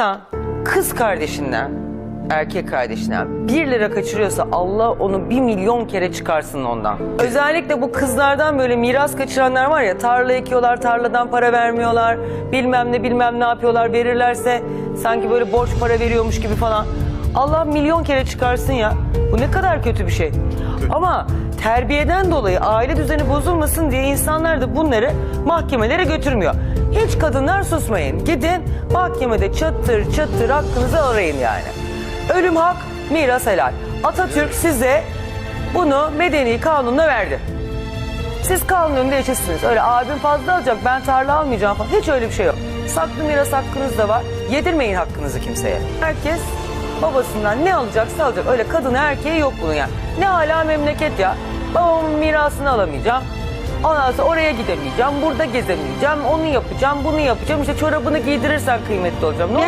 insan kız kardeşinden, erkek kardeşinden bir lira kaçırıyorsa Allah onu bir milyon kere çıkarsın ondan. Özellikle bu kızlardan böyle miras kaçıranlar var ya tarla ekiyorlar, tarladan para vermiyorlar, bilmem ne bilmem ne yapıyorlar, verirlerse sanki böyle borç para veriyormuş gibi falan. Allah milyon kere çıkarsın ya. Bu ne kadar kötü bir şey. Ama terbiyeden dolayı aile düzeni bozulmasın diye insanlar da bunları mahkemelere götürmüyor. Hiç kadınlar susmayın. Gidin mahkemede çatır çatır hakkınızı arayın yani. Ölüm hak, miras helal. Atatürk size bunu medeni kanunla verdi. Siz kanun önünde eşitsiniz. Öyle abim fazla alacak ben tarla almayacağım falan. Hiç öyle bir şey yok. Saklı miras hakkınız da var. Yedirmeyin hakkınızı kimseye. Herkes babasından ne alacaksa alacak. Öyle kadın erkeği yok bunun yani. Ne hala memleket ya. Babamın mirasını alamayacağım. Ondan sonra oraya gidemeyeceğim, burada gezemeyeceğim, onu yapacağım, bunu yapacağım. İşte çorabını giydirirsen kıymetli olacağım. Ne